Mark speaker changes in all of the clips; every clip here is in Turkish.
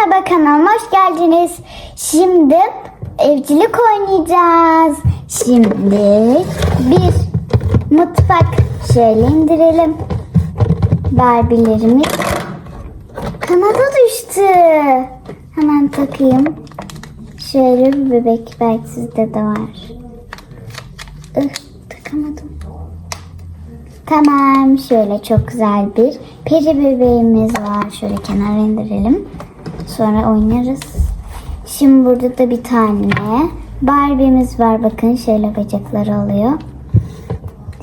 Speaker 1: Merhaba kanalıma hoş geldiniz. Şimdi evcilik oynayacağız. Şimdi bir mutfak şöyle indirelim. Barbie'lerimiz kanada düştü. Hemen takayım. Şöyle bir bebek belki sizde de var. Ih, takamadım. Tamam şöyle çok güzel bir peri bebeğimiz var. Şöyle kenara indirelim. Sonra oynarız. Şimdi burada da bir tane Barbie'miz var. Bakın şöyle bacakları oluyor.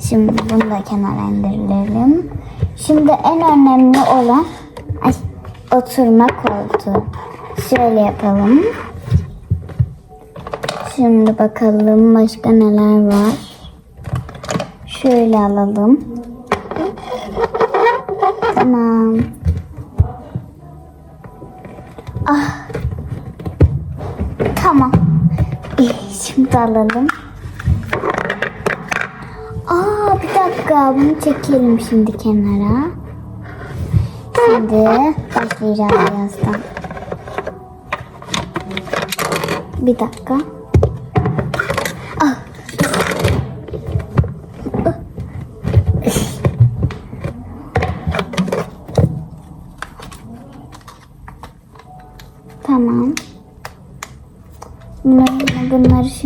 Speaker 1: Şimdi bunu da kenara indirelim. Şimdi en önemli olan ay, oturma koltuğu. Şöyle yapalım. Şimdi bakalım başka neler var. Şöyle alalım. Tamam. Şimdi alalım. Aa bir dakika bunu çekelim şimdi kenara. Şimdi başlayacağız birazdan. Bir dakika.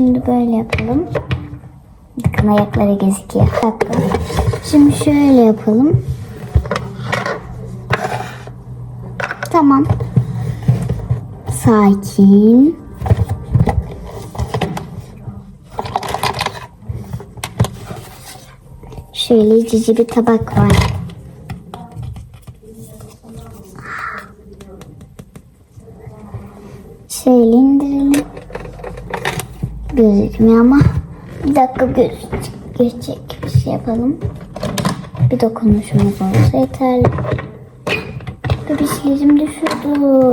Speaker 1: Şimdi böyle yapalım. Bakın ayakları gözüküyor. Dakika. Şimdi şöyle yapalım. Tamam. Sakin. Şöyle cici bir tabak var. Şöyle. Gözükmüyor ama bir dakika göz, gözecek bir şey yapalım. Bir dokunuşumuz olsa yeterli. Bebişlerim düşürdü.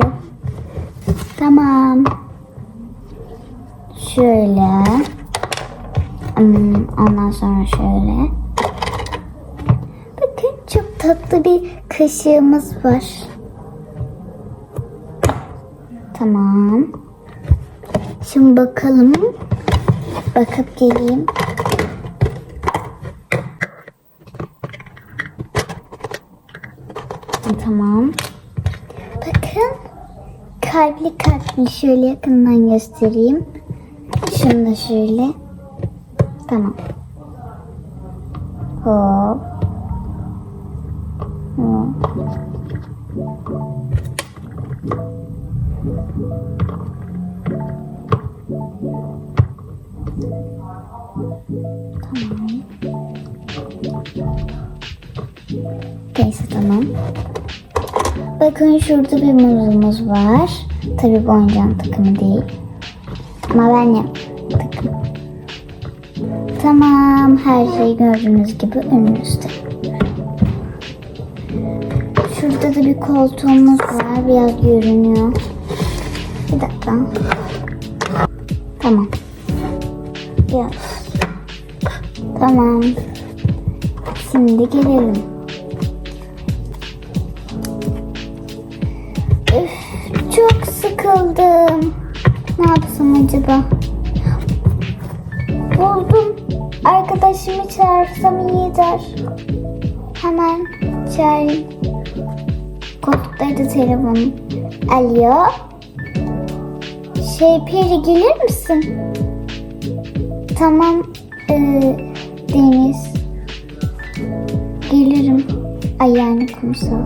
Speaker 1: Tamam. Şöyle. Hmm, Ondan sonra şöyle. Bakın çok tatlı bir kaşığımız var. Tamam. Şimdi bakalım. Bakıp geleyim. Tamam. Bakın. Kalpli kalpli şöyle yakından göstereyim. Şunu da şöyle. Tamam. Hop. Hop. Neyse tamam. Bakın şurada bir muzumuz var. Tabii bu takımı değil. Ama ben yaptım. Tamam her şey gördüğünüz gibi önünüzde. Şurada da bir koltuğumuz var. Biraz görünüyor. Bir dakika. Tamam. Biraz. Tamam. Şimdi gelelim. Çok sıkıldım. Ne yapsam acaba? Buldum. Arkadaşımı çağırsam iyi der. Hemen çağırayım. Koltuktaydı telefonum. Alo. Şey Peri gelir misin? Tamam. Ee, Deniz. Gelirim. Ay yani kumsal.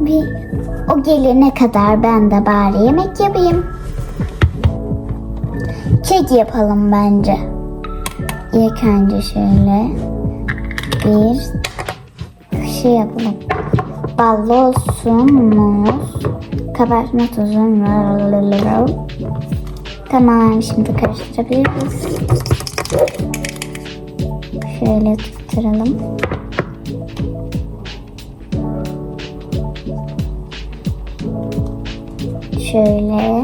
Speaker 1: Bir o gelene kadar ben de bari yemek yapayım. Kek yapalım bence. İlk önce şöyle bir şey yapalım. Ballı olsun, muz, kabartma tozu. Tamam, şimdi karıştırabiliriz. Şöyle tutturalım. Şöyle.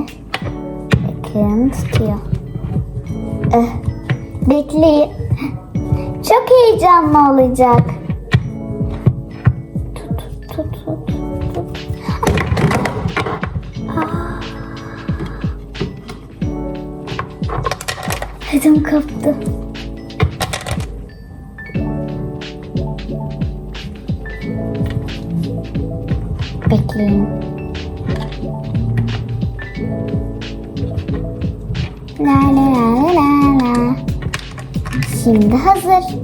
Speaker 1: Bakın tutuyor. Eh, bekleyin. Çok heyecanlı olacak. Tut tut tut. Aa. Ödüm koptu. Bekleyin. La la la la la. Şimdi hazır.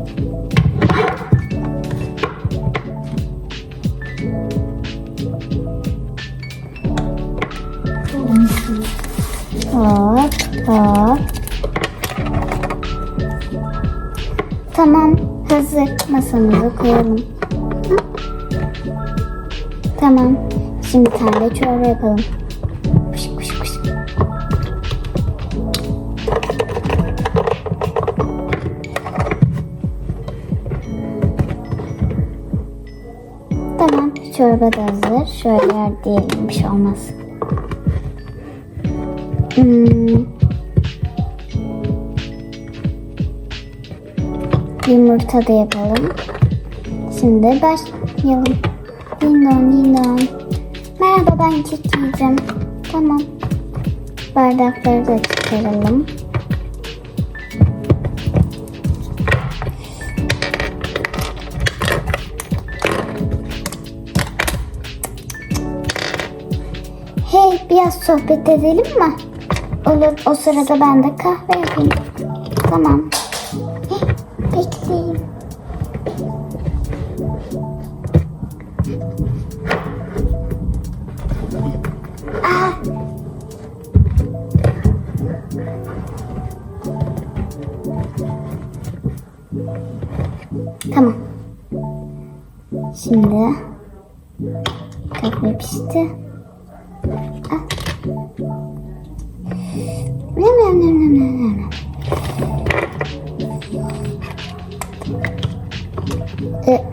Speaker 1: Hop. Tamam hazır. Masamıza koyalım. Hı? Tamam. Şimdi tane çorba yapalım. Tamam, çorba da hazır. Şöyle yer diyelim, bir şey olmaz. Hmm. Yumurta da yapalım. Şimdi başlayalım. Dindon dindon. Merhaba ben kek yiyeceğim. Tamam. Bardakları da çıkaralım. Hey biraz sohbet edelim mi? Olur o sırada ben de kahve yapayım. Tamam bekleyin. Tamam. Şimdi kahve pişti. Ah. Ne ne ne ne ne ne. Ee,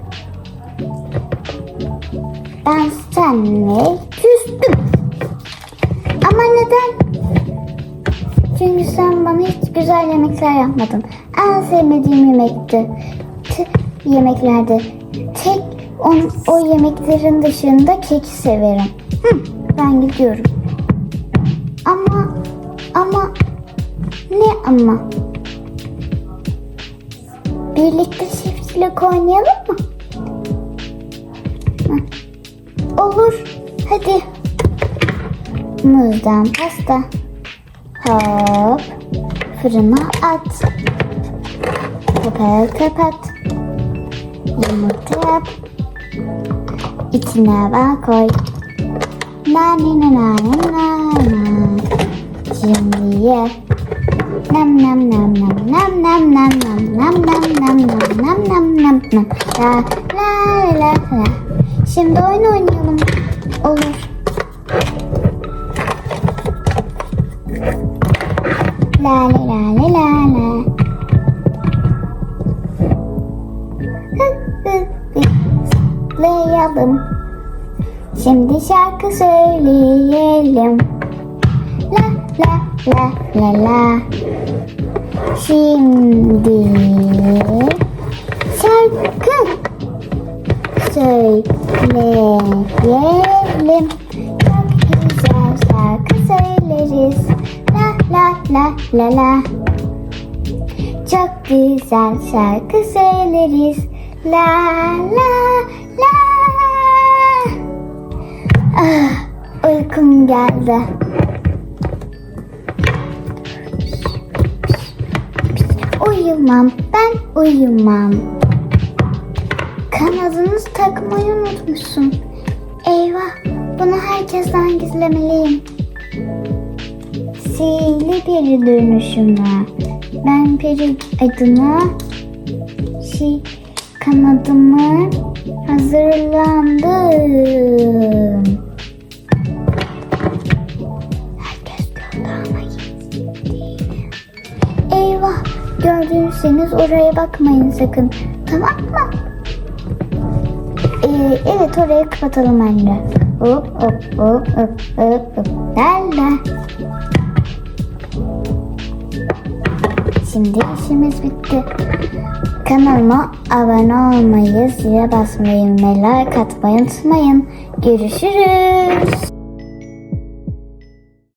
Speaker 1: ben seninle küstüm. Ama neden? Çünkü sen bana hiç güzel yemekler yapmadın. En sevmediğim yemekti. T- yemeklerde. Tek on, o yemeklerin dışında keki severim. Hı, ben gidiyorum. Ama ama ne ama? Birlikte çiftçilik oynayalım mı? Olur. Hadi. Muzdan pasta. Hop. Fırına at. Kapat kapat. Yumurta yap. İçine bal koy. Na na na na na na na. Şimdi ye. Nam nam nam nam nam nam nam nam nam nam nam nam nam nam nam la la la la. Şimdi oyun oynayalım. Olur. La la la la la la. Hı. Şimdi şarkı söyleyelim. La la la la la. Şimdi şarkı söyleyelim. Çok güzel şarkı söyleriz. La la la la la. Çok güzel şarkı söyleriz. La la la. Ah, uykum geldi. Uyumam, ben uyumam. Kanadınızı takmayı unutmuşsun. Eyvah, bunu herkesten gizlemeliyim. Sihirli peri dönüşümü. Ben peri adına şey, kanadımı hazırlandım. Herkes gördü ama. Eyvah gördüyseniz oraya bakmayın sakın. Tamam mı? Ee, evet orayı kapatalım anne. Hop hop hop hop hop hop. La la. Şimdi işimiz bitti. Kanalıma abone olmayı, zile basmayı like atmayı unutmayın. Görüşürüz.